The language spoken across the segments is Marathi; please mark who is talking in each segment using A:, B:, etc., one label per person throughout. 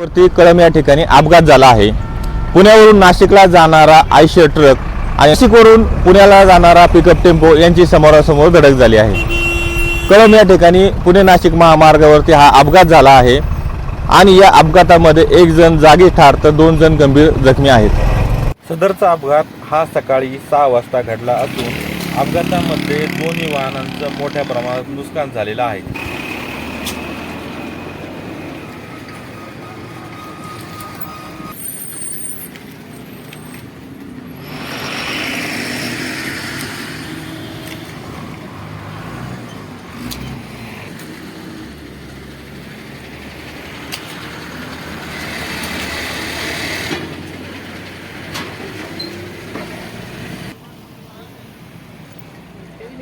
A: वरती कळम या ठिकाणी अपघात झाला आहे. पुण्यावरून नाशिकला जाणारा आयशर ट्रक आणि नाशिकवरून पुण्याला जाणारा पिकअप टेम्पो यांची समोरासमोर धडक झाली आहे. कळम या ठिकाणी पुणे नाशिक महामार्गावरती हा अपघात झाला आहे आणि या अपघातामध्ये एक जण जागी ठार तर दोन जण गंभीर जखमी आहेत. सदरचा अपघात हा सकाळी सहा वाजता घडला असून अपघातामध्ये दोन्ही वाहनांचं मोठ्या प्रमाणात नुकसान झालेलं आहे.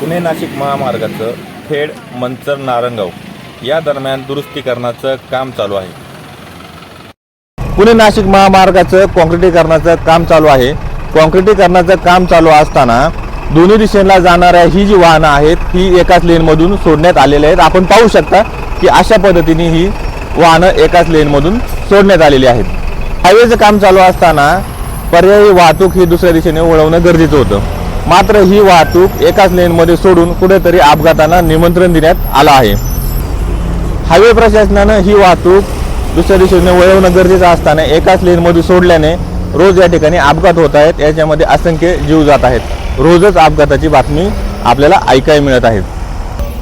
A: पुणे नाशिक महामार्गाचं खेड मंचर नारंगाव या दरम्यान दुरुस्तीकरणाचं काम चालू आहे. पुणे नाशिक महामार्गाचं काँक्रिटीकरणाचं काम चालू आहे. काँक्रिटीकरणाचं काम चालू असताना दोन्ही दिशेला जाणाऱ्या ही जी वाहनं आहेत ही एकाच लेनमधून सोडण्यात आलेली आहेत. आपण पाहू शकता की अशा पद्धतीने ही वाहनं एकाच लेनमधून सोडण्यात आलेली आहेत. हायवेचं काम चालू असताना पर्यायी वाहतूक ही दुसऱ्या दिशेने वळवणं गरजेचं होतं. मात्र ही वाहतूक एकाच लेनमध्ये सोडून कुठेतरी अपघातांना निमंत्रण देण्यात आलं आहे. हायवे प्रशासनानं ही वाहतूक दुसऱ्या दिशेने वळवणं गरजेचं असताना एकाच लेनमध्ये सोडल्याने रोज या ठिकाणी अपघात होत आहेत. याच्यामध्ये असंख्य जीव जात आहेत. रोजच अपघाताची बातमी आपल्याला ऐकायला मिळत आहेत.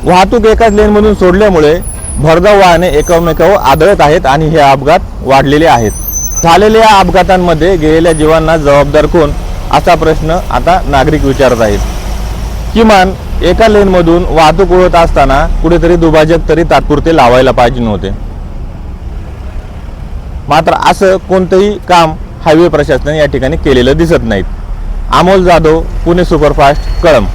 A: वाहतूक एकाच लेनमधून सोडल्यामुळे भरधाव वाहने एकमेकावर आदळत आहेत आणि हे अपघात वाढलेले आहेत. झालेल्या या अपघातांमध्ये गेलेल्या जीवांना जबाबदार कोण? असा प्रश्न आता नागरिक विचारत आहेत. किमान एका लेनमधून वाहतूक उडत असताना कुठेतरी दुभाजक तरी तात्पुरते लावायला पाहिजे नव्हते. मात्र असं कोणतंही काम हायवे प्रशासनाने या ठिकाणी केलेलं दिसत नाहीत. अमोल जाधव पुणे सुपरफास्ट कळम